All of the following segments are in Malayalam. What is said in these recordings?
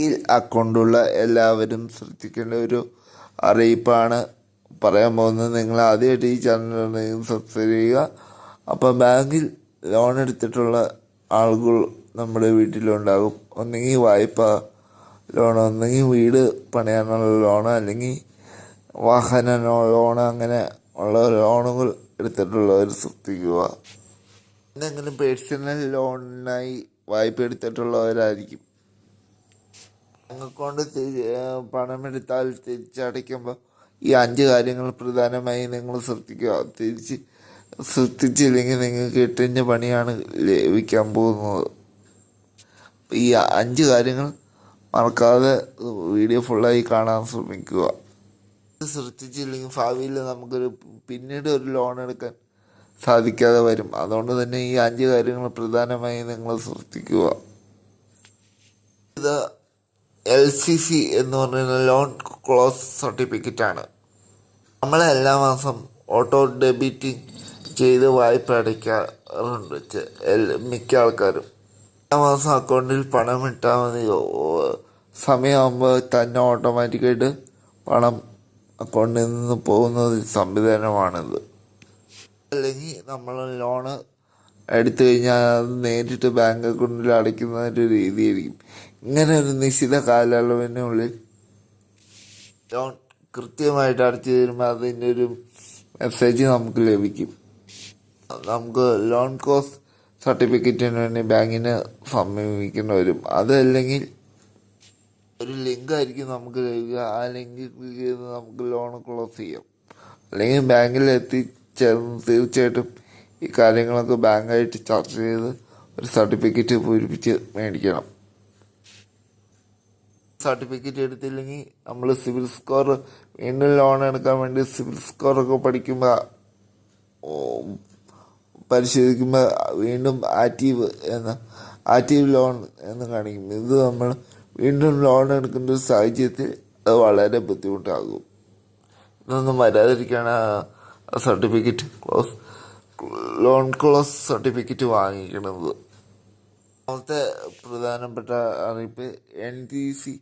ഈ അക്കൗണ്ടുള്ള എല്ലാവരും ശ്രദ്ധിക്കേണ്ട ഒരു അറിയിപ്പാണ് പറയാൻ പോകുന്നത്. നിങ്ങൾ ആദ്യമായിട്ട് ഈ ചാനൽ സബ്സ്ക്രൈബ് ചെയ്യുക. അപ്പോൾ ബാങ്കിൽ ലോൺ എടുത്തിട്ടുള്ള ആളുകൾ നമ്മുടെ വീട്ടിലുണ്ടാകും. ഒന്നെങ്കിൽ വായ്പ ലോൺ ഒന്നെങ്കിൽ വീട് പണിയാനുള്ള ലോൺ അല്ലെങ്കിൽ വാഹന ലോൺ അങ്ങനെ ഉള്ള ലോണുകൾ എടുത്തിട്ടുള്ളവർ ശ്രദ്ധിക്കുക എന്തെങ്കിലും പേഴ്സണൽ ലോണിനായി വായ്പ എടുത്തിട്ടുള്ളവരായിരിക്കും. കൊണ്ട് പണമെടുത്താൽ തിരിച്ചടയ്ക്കുമ്പോൾ ഈ അഞ്ച് കാര്യങ്ങൾ പ്രധാനമായി നിങ്ങൾ ശ്രദ്ധിക്കുക. തിരിച്ച് ശ്രദ്ധിച്ചില്ലെങ്കിൽ നിങ്ങൾക്ക് എട്ടിന്റെ പണിയാണ് ലഭിക്കാൻ പോകുന്നത്. ഈ അഞ്ച് കാര്യങ്ങൾ മറക്കാതെ വീഡിയോ ഫുള്ളായി കാണാൻ ശ്രമിക്കുക. ശ്രദ്ധിച്ചില്ലെങ്കിൽ ഭാവിയിൽ നമുക്കൊരു പിന്നീട് ഒരു ലോൺ എടുക്കാൻ സാധിക്കാതെ വരും. അതുകൊണ്ട് തന്നെ ഈ അഞ്ച് കാര്യങ്ങൾ പ്രധാനമായി നിങ്ങൾ ശ്രദ്ധിക്കുക. ഇത് എൽ സി സി എന്ന് പറയുന്ന ലോൺ ക്ലോസ് സർട്ടിഫിക്കറ്റാണ്. നമ്മൾ എല്ലാ മാസം ഓട്ടോ ഡെബിറ്റിംഗ് ചെയ്ത് വായ്പ അടയ്ക്കാറുണ്ട് മിക്ക ആൾക്കാരും. എല്ലാ മാസം അക്കൗണ്ടിൽ പണം ഇട്ടാൽ മതി. സമയമാകുമ്പോൾ തന്നെ ഓട്ടോമാറ്റിക്കായിട്ട് പണം അക്കൗണ്ടിൽ നിന്ന് പോകുന്ന ഒരു സംവിധാനമാണിത്. അല്ലെങ്കിൽ നമ്മൾ ലോണ് എടുത്തു കഴിഞ്ഞാൽ അത് നേരിട്ട് ബാങ്ക് അക്കൗണ്ടിൽ അടയ്ക്കുന്ന ഒരു രീതിയായിരിക്കും. ഇങ്ങനെ ഒരു നിശ്ചിത കാലയളവിനുള്ളിൽ ലോൺ കൃത്യമായിട്ട് അടച്ചു തരുമ്പോൾ അതിന്റെ ഒരു മെസ്സേജ് നമുക്ക് ലഭിക്കും. നമുക്ക് ലോൺ കോസ്റ്റ് സർട്ടിഫിക്കറ്റിന് വേണ്ടി ബാങ്കിന് സമീപിക്കേണ്ടി വരും. അതല്ലെങ്കിൽ ഒരു ലിങ്ക് ആയിരിക്കും നമുക്ക് ലഭിക്കുക. ആ ലിങ്ക് ക്ലിക്ക് ചെയ്ത് നമുക്ക് ലോൺ ക്ലോസ് ചെയ്യാം. അല്ലെങ്കിൽ ബാങ്കിൽ എത്തിച്ചേർന്ന് തീർച്ചയായിട്ടും ഈ കാര്യങ്ങളൊക്കെ ബാങ്കായിട്ട് ചർച്ച ചെയ്ത് ഒരു സർട്ടിഫിക്കറ്റ് പൂരിപ്പിച്ച് മേടിക്കണം. സർട്ടിഫിക്കറ്റ് എടുത്തില്ലെങ്കിൽ നമ്മൾ സിവിൽ സ്കോർ വീണ്ടും ലോൺ എടുക്കാൻ വേണ്ടി സിവിൽ സ്കോറൊക്കെ പഠിക്കുമ്പോൾ പരിശോധിക്കുമ്പോൾ വീണ്ടും ആക്റ്റീവ് എന്ന ആക്റ്റീവ് ലോൺ എന്ന് കാണിക്കും. ഇത് നമ്മൾ വീണ്ടും ലോൺ എടുക്കേണ്ട ഒരു സാഹചര്യത്തിൽ അത് വളരെ ബുദ്ധിമുട്ടാകും. ഇതൊന്നും വരാതിരിക്കാൻ certificate close loan close certificate വാങ്ങിക്കുന്നത് രണ്ടാമത്തെ പ്രധാനപ്പെട്ട അറിയിപ്പ് എൻ ടി സി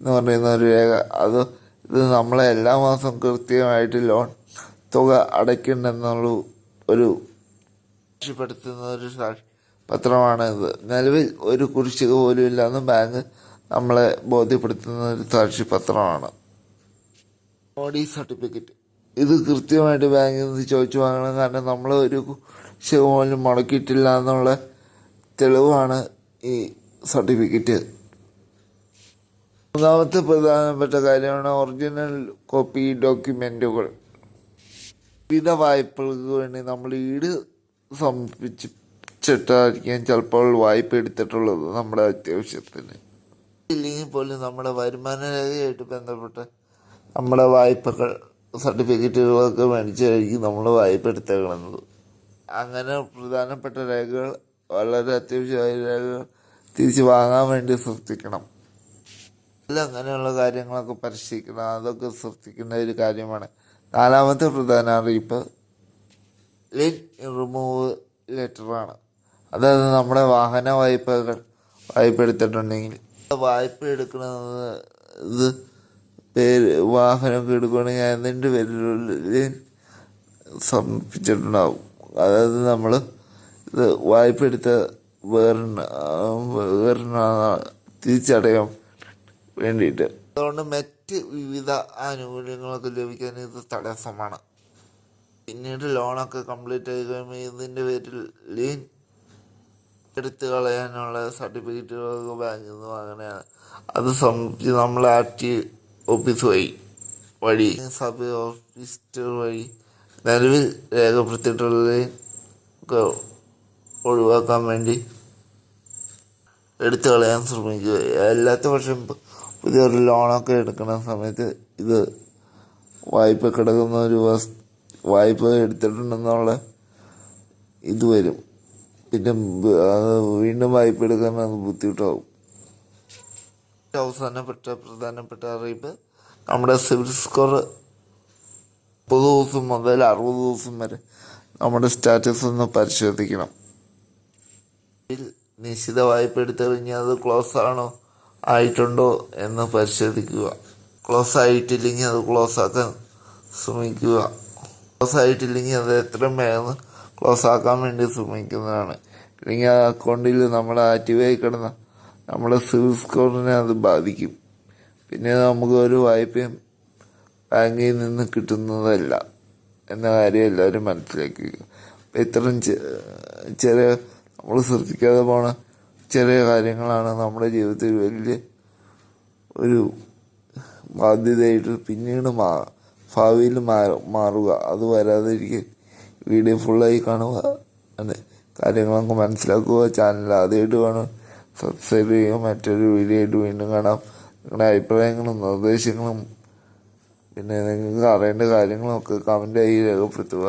എന്ന് പറയുന്ന ഒരു രേഖ. അത് ഇത് നമ്മളെ എല്ലാ മാസം കൃത്യമായിട്ട് ലോൺ തുക അടയ്ക്കണ്ടെന്നുള്ള ഒരു സാക്ഷ്യപ്പെടുത്തുന്ന ഒരു സാക്ഷി പത്രമാണ് ഇത്. നിലവിൽ ഒരു കുറിശ്ശിക പോലും ഇല്ലാന്ന് ബാങ്ക് നമ്മളെ ബോധ്യപ്പെടുത്തുന്ന ഒരു സാക്ഷിപത്രമാണ് ബോഡി സർട്ടിഫിക്കറ്റ് ഇത് കൃത്യമായിട്ട് ബാങ്കിൽ നിന്ന് ചോദിച്ചു വാങ്ങണം. കാരണം നമ്മൾ ഒരു ശതമാനം മുടക്കിയിട്ടില്ല എന്നുള്ള തെളിവാണ് ഈ സർട്ടിഫിക്കറ്റ്. മൂന്നാമത്തെ പ്രധാനപ്പെട്ട കാര്യമാണ് ഒറിജിനൽ കോപ്പി ഡോക്യുമെന്റുകൾ വിവിധ വായ്പകൾക്ക് വേണ്ടി നമ്മൾ ഈട് സമർപ്പിച്ചിട്ടായിരിക്കാം ചിലപ്പോൾ വായ്പ എടുത്തിട്ടുള്ളത് നമ്മുടെ അത്യാവശ്യത്തിന്. ഇല്ലെങ്കിൽ പോലും നമ്മുടെ വരുമാന രേഖയായിട്ട് ബന്ധപ്പെട്ട് നമ്മുടെ വായ്പകൾ സർട്ടിഫിക്കറ്റുകളൊക്കെ മേടിച്ചായിരിക്കും നമ്മൾ വായ്പ എടുത്തേക്കുന്നത് അങ്ങനെ പ്രധാനപ്പെട്ട രേഖകൾ വളരെ അത്യാവശ്യമായ രേഖകൾ തിരിച്ച് വാങ്ങാൻ വേണ്ടി ശ്രദ്ധിക്കണം. അല്ല അങ്ങനെയുള്ള കാര്യങ്ങളൊക്കെ പരിശീലിക്കണം. അതൊക്കെ ശ്രദ്ധിക്കേണ്ട ഒരു കാര്യമാണ്. നാലാമത്തെ പ്രധാന അറിയിപ്പ് ലിൻ റിമൂവ് ലെറ്ററാണ് അതായത് നമ്മുടെ വാഹന വായ്പകൾ വായ്പ എടുത്തിട്ടുണ്ടെങ്കിൽ. വായ്പ എടുക്കുന്നത് പേര് വാഹനമൊക്കെ എടുക്കുകയാണെങ്കിൽ അതിന്റെ പേരിൽ സമർപ്പിച്ചിട്ടുണ്ടാവും. അതായത് നമ്മൾ ഇത് വായ്പ എടുത്ത വേറെ വേറെ തിരിച്ചടയാൻ വേണ്ടിയിട്ട്. അതുകൊണ്ട് മറ്റ് വിവിധ ആനുകൂല്യങ്ങളൊക്കെ ലഭിക്കാൻ ഇത് തടസ്സമാണ്. പിന്നീട് ലോണൊക്കെ കംപ്ലീറ്റ് ആയി കഴിയുമ്പോൾ ഇതിന്റെ പേരിൽ ലീൻ എടുത്തു കളയാനുള്ള സർട്ടിഫിക്കറ്റുകളൊക്കെ ബാങ്കിൽ നിന്ന് വാങ്ങണതാണ് അത് സംബന്ധിച്ച് നമ്മൾ ആക്റ്റീവ് ഓഫീസ് വഴി വഴി. സബ് ഓഫീസ് വഴി. നിലവിൽ രേഖപ്പെടുത്തിയിട്ടുള്ള ഒക്കെ ഒഴിവാക്കാൻ വേണ്ടി എടുത്തു കളയാൻ ശ്രമിക്കുക. അല്ലാത്ത പക്ഷം പുതിയൊരു ലോണൊക്കെ എടുക്കുന്ന സമയത്ത് ഇത് വായ്പ കിടക്കുന്ന ഒരു വസ് വായ്പ എടുത്തിട്ടുണ്ടെന്നുള്ള ഇത് വരും. പിന്നെ വീണ്ടും വായ്പ എടുക്കാൻ അത് ബുദ്ധിമുട്ടാവും. അവസാനപ്പെട്ട പ്രധാനപ്പെട്ട അറിയിപ്പ് നമ്മുടെ സിവിൽ സ്കോർ മുപ്പത് ദിവസം മുതൽ അറുപത് ദിവസം വരെ നമ്മുടെ സ്റ്റാറ്റസ് ഒന്ന് പരിശോധിക്കണം. നിശ്ചിത വായ്പ എടുത്തു കഴിഞ്ഞാൽ അത് ക്ലോസ് ആണോ ആയിട്ടുണ്ടോ എന്ന് പരിശോധിക്കുക. ക്ലോസ് ആയിട്ടില്ലെങ്കിൽ അത് ക്ലോസ് ആക്കാൻ ശ്രമിക്കുക. ക്ലോസ് ആയിട്ടില്ലെങ്കിൽ അത് എത്രയും വേഗം ക്ലോസ് ആക്കാൻ വേണ്ടി ശ്രമിക്കുന്നതാണ്. ഇല്ലെങ്കിൽ ആ അക്കൗണ്ടിൽ നമ്മൾ ആക്റ്റീവായി കിടന്ന നമ്മുടെ സിവിൽ സ്കോറിനെ അത് ബാധിക്കും. പിന്നെ നമുക്ക് ഒരു വായ്പയും ബാങ്കിൽ നിന്ന് കിട്ടുന്നതല്ല എന്ന കാര്യം എല്ലാവരും മനസ്സിലാക്കുക അപ്പം ഇത്തരം ചെറിയ നമ്മൾ ശ്രദ്ധിക്കാതെ പോണ ചെറിയ കാര്യങ്ങളാണ് നമ്മുടെ ജീവിതത്തിൽ വലിയ ഒരു ബാധ്യതയായിട്ട് പിന്നീട് മാ ഭാവിയിൽ മാറുക. അത് വരാതിരിക്കാൻ വീഡിയോ ഫുള്ളായി കാണുക. അതെ. കാര്യങ്ങളൊക്കെ മനസ്സിലാക്കുക. ചാനൽ ആദ്യമായിട്ട് കാണുക. സബ്സ്ക്രൈബ് ചെയ്യുക മറ്റൊരു വീഡിയോ ആയിട്ട് വീണ്ടും കാണാം. നിങ്ങളുടെ അഭിപ്രായങ്ങളും നിർദ്ദേശങ്ങളും പിന്നെ നിങ്ങൾക്ക് അറിയേണ്ട കാര്യങ്ങളൊക്കെ കമന്റായി രേഖപ്പെടുത്തുക.